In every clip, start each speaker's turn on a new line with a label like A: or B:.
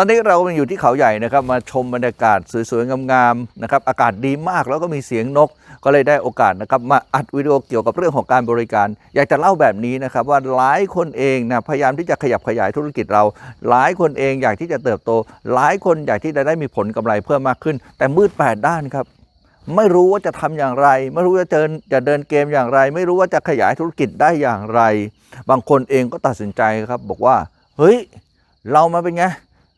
A: ตอนนี้เราอยู่ที่เขาใหญ่นะครับมาชมบรรยากาศสวยๆงามๆนะครับอากาศดีมากแล้วก็มีเสียงนก ก็เลยได้โอกาสนะครับมาอัดวิดีโอเกี่ยวกับเรื่องของการบริการ อยากจะเล่าแบบนี้นะครับว่าหลายคนเองนะพยายามที่จะขยับขยายธุรกิจเรา หลายคนเองอยากที่จะเติบโต หลายคนอยากที่จะได้มีผลกำไรเพิ่มมากขึ้น แต่มืดแปดด้านครับไม่รู้ว่าจะทำอย่างไร ไม่รู้จะเดินจะเดินเกมอย่างไร ไม่รู้ว่าจะขยายธุรกิจได้อย่างไร บางคนเองก็ตัดสินใจครับ บอกว่า เฮ้ย เรามาเป็นไง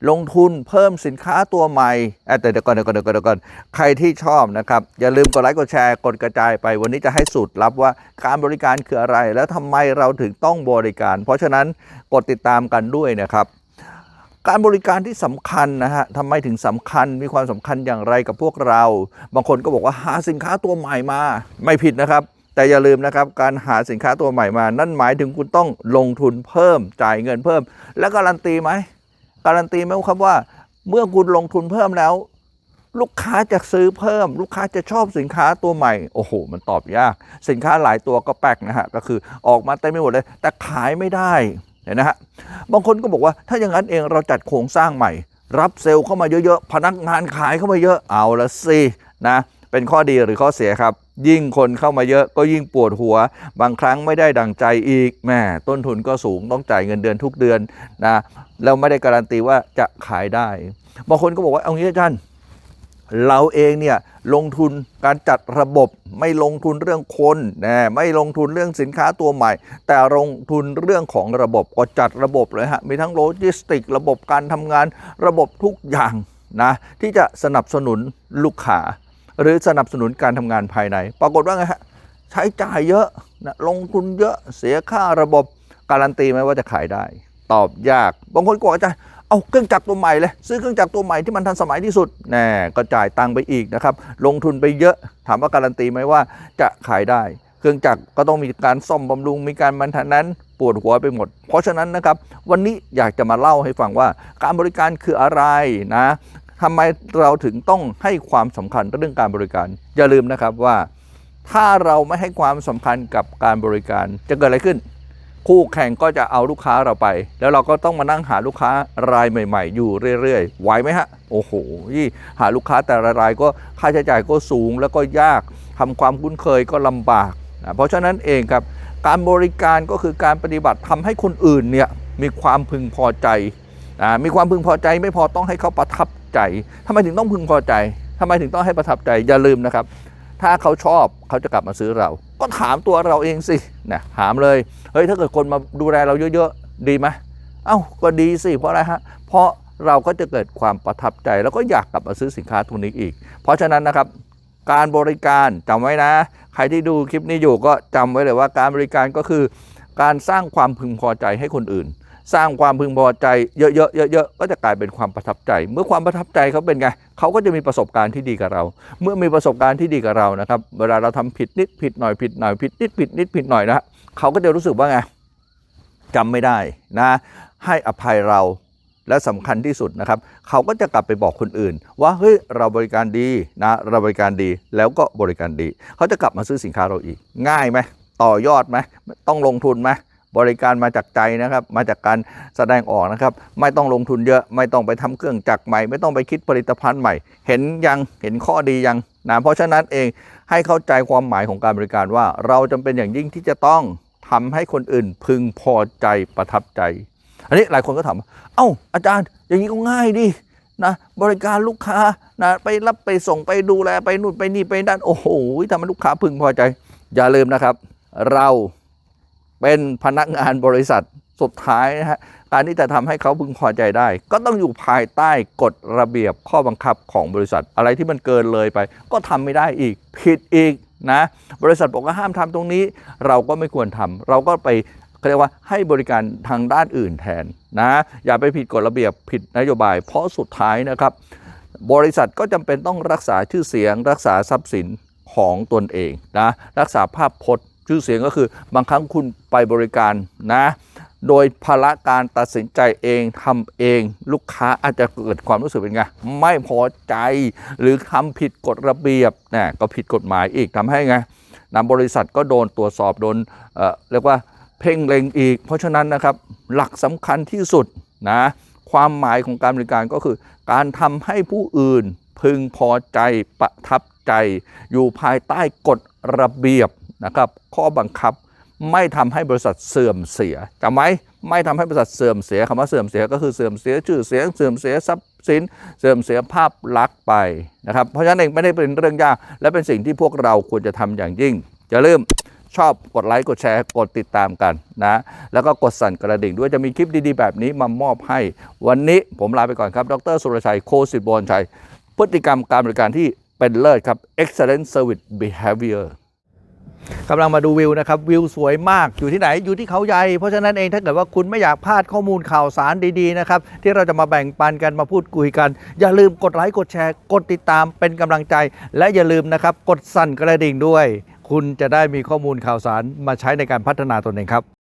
A: ลงทุนเพิ่มสินค้าตัวใหม่อะแต่เดี๋ยวก่อนเดี๋ยวก่อนเดี๋ยวก่อนเดี๋ยวก่อนใครที่ชอบนะครับ อย่าลืมกดไลค์กดแชร์กดกระจายไป วันนี้จะให้สูตรลับว่าการบริการคืออะไร แล้วทำไมเราถึงต้องบริการ เพราะฉะนั้นกดติดตามกันด้วยนะครับ การบริการที่สำคัญนะฮะทำไมถึงสำคัญมีความสำคัญอย่างไรกับพวกเรา บางคนก็บอกว่าหาสินค้าตัวใหม่มา ไม่ผิดนะครับแต่อย่าลืมนะครับการหาสินค้าตัวใหม่มา นั่นหมายถึงคุณต้องลงทุนเพิ่มจ่ายเงินเพิ่ม และการันตีไหม การันตีไหมครับว่า เมื่อคุณลงทุนเพิ่มแล้ว ลูกค้าจะซื้อเพิ่ม ลูกค้าจะชอบสินค้าตัวใหม่ โอ้โห มันตอบยาก สินค้าหลายตัวก็แปลกนะฮะ ก็คือออกมาเต็มไปหมดเลย แต่ขายไม่ได้เห็นนะฮะ บางคนก็บอกว่าถ้าอย่างนั้นเองเราจัดโครงสร้างใหม่ รับเซลล์เข้ามาเยอะๆ พนักงานขายเข้ามาเยอะ เอาละสินะ เป็นข้อดีหรือข้อเสียครับ ยิ่งคนเข้ามาเยอะก็ยิ่งปวดหัว บางครั้งไม่ได้ดังใจอีกแม่ต้นทุนก็สูงต้องจ่ายเงินเดือนทุกเดือนนะแล้วไม่ได้การันตีว่าจะขายได้บางคนก็บอกว่าเอางี้อาจารย์เราเองเนี่ยลงทุนการจัดระบบไม่ลงทุนเรื่องคนนะไม่ลงทุนเรื่องสินค้าตัวใหม่ แต่ลงทุนเรื่องของระบบก็จัดระบบเลยฮะมีทั้งโลจิสติก ระบบการทำงานระบบทุกอย่างนะที่จะสนับสนุนลูกค้า หรือสนับสนุนการทำงานภายใน ปรากฏว่าไงฮะใช้จ่ายเยอะนะลงทุนเยอะเสียค่าระบบการันตีไหมว่าจะขายได้ ตอบยาก บางคนก็อาจารย์เอาเครื่องจักรตัวใหม่เลยซื้อเครื่องจักรตัวใหม่ที่มันทันสมัยที่สุดแน่ก็จ่ายตังค์ไปอีกนะครับ ลงทุนไปเยอะถามว่าการันตีไหมว่าจะขายได้ เครื่องจักรก็ต้องมีการซ่อมบำรุงมีการมันทนั้นปวดหัวไปหมด เพราะฉะนั้นนะครับ วันนี้อยากจะมาเล่าให้ฟังว่า การบริการคืออะไรนะ ทำไมเราถึงต้องให้ความสำคัญเรื่องการบริการ อย่าลืมนะครับว่า ถ้าเราไม่ให้ความสำคัญกับการบริการ จะเกิดอะไรขึ้น คู่แข่งก็จะเอาลูกค้าเราไป แล้วเราก็ต้องมานั่งหาลูกค้ารายใหม่ ๆ อยู่เรื่อยๆไหวไหมฮะโอ้โหี่หาลูกค้าแต่ละรายก็ค่าใช้จ่ายก็สูงแล้วก็ยากทำความคุ้นเคยก็ลำบากนะเพราะฉะนั้นเองครับการบริการก็คือการปฏิบัติทำให้คนอื่นเนี่ยมีความพึงพอใจมีความพึงพอใจไม่พอต้องให้เขาประทับ ใจทำไมถึงต้องพึงพอใจทำไมถึงต้องให้ประทับใจอย่าลืมนะครับ ถ้าเขาชอบเขาจะกลับมาซื้อเรา ก็ถามตัวเราเองสินะถามเลยเฮ้ยถ้าเกิดคนมาดูแลเราเยอะๆดีไหมเอ้าก็ดีสิเพราะอะไรฮะเพราะเราก็จะเกิดความประทับใจ แล้วก็อยากกลับมาซื้อสินค้าตัวนี้อีก เพราะฉะนั้นนะครับ การบริการจำไว้นะ ใครที่ดูคลิปนี้อยู่ก็จำไว้เลยว่าการบริการก็คือ การสร้างความพึงพอใจให้คนอื่น สร้างความพึงพอใจเยอะๆเยอะๆก็จะกลายเป็นความประทับใจ เมื่อความประทับใจเขาเป็นไงเขาก็จะมีประสบการณ์ที่ดีกับเรา เมื่อมีประสบการณ์ที่ดีกับเรานะครับ เวลาเราทำผิดนิดผิดหน่อยผิดหน่อยผิดนิดผิดนิดผิดหน่อยนะฮะเขาก็จะรู้สึกว่าไงจำไม่ได้นะ ให้อภัยเราและสำคัญที่สุดนะครับ เขาก็จะกลับไปบอกคนอื่น ว่าเฮ้ยเราบริการดีนะเราบริการดีแล้วก็บริการดี เขาจะกลับมาซื้อสินค้าเราอีก ง่ายไหมต่อยอดไหมต้องลงทุนไหม บริการมาจากใจนะครับ มาจากการแสดงออกนะครับ ไม่ต้องลงทุนเยอะ ไม่ต้องไปทำเครื่องจักรใหม่ ไม่ต้องไปคิดผลิตภัณฑ์ใหม่ เห็นยัง เห็นข้อดียังนะ เพราะฉะนั้นเองให้เข้าใจความหมายของการบริการว่า เราจำเป็นอย่างยิ่งที่จะต้องทำให้คนอื่นพึงพอใจประทับใจ อันนี้หลายคนก็ถามว่าเอ้าอาจารย์ อย่างนี้ก็ง่ายดินะบริการลูกค้านะไปรับไปส่งไปดูแลไปนู่นไปนี่ไปนั่นโอ้โหทำให้ลูกค้าพึงพอใจ อย่าลืมนะครับ เรา เป็นพนักงานบริษัทสุดท้ายนะฮะการที่จะทำให้เขาพึงพอใจได้ ก็ต้องอยู่ภายใต้กฎระเบียบข้อบังคับของบริษัท อะไรที่มันเกินเลยไป ก็ทำไม่ได้อีกผิดอีกนะบริษัทบอกว่าห้ามทำตรงนี้ เราก็ไม่ควรทำเราก็ไปเขาเรียกว่าให้บริการทางด้านอื่นแทนนะอย่าไปผิดกฎระเบียบผิดนโยบาย เพราะสุดท้ายนะครับ บริษัทก็จำเป็นต้องรักษาชื่อเสียง รักษาทรัพย์สินของตนเองนะรักษาภาพพจน์ ชื่อเสียงก็คือบางครั้งคุณไปบริการนะ โดยภาระการตัดสินใจเองทำเองลูกค้าอาจจะเกิดความรู้สึกเป็นไง ไม่พอใจหรือทำผิดกฎระเบียบนะก็ผิดกฎหมายอีกทำให้ไงนะบริษัทก็โดนตรวจสอบโดนเเรียกว่าเพ่งเล็งอีก เพราะฉะนั้นนะครับหลักสำคัญที่สุดนะความหมายของการบริการก็คือ การทำให้ผู้อื่นพึงพอใจประทับใจ อยู่ภายใต้กฎระเบียบ นะครับข้อบังคับไม่ทำให้บริษัทเสื่อมเสียจำไหมไม่ทำให้บริษัทเสื่อมเสียคำว่าเสื่อมเสียก็คือเสื่อมเสียชื่อเสียงเสื่อมเสียทรัพย์สิน เสื่อมเสียภาพลักษณ์ไปนะครับ เพราะฉะนั้นเองไม่ได้เป็นเรื่องยาก และเป็นสิ่งที่พวกเราควรจะทำอย่างยิ่งอย่าลืมชอบกดไลค์กดแชร์กดติดตามกันนะแล้วก็กดสั่นกระดิ่ง ด้วยจะมีคลิปดีๆ แบบนี้มามอบให้ วันนี้ผมลาไปก่อนครับ ดรสุรชัยโคสิทธิ์บวรชัย พฤติกรรมการบริการที่เป็นเลิศครับ excellent service behavior กำลังมาดูวิวนะครับวิวสวยมากอยู่ที่ไหนอยู่ที่เขาใหญ่เพราะฉะนั้นเองถ้าเกิดว่าคุณไม่อยากพลาดข้อมูลข่าวสารดีๆนะครับที่เราจะมาแบ่งปันกันมาพูดคุยกัน อย่าลืมกดไลค์กดแชร์กดติดตามเป็นกำลังใจ และอย่าลืมนะครับกดสั่นกระดิ่งด้วย คุณจะได้มีข้อมูลข่าวสารมาใช้ในการพัฒนาตนเองครับ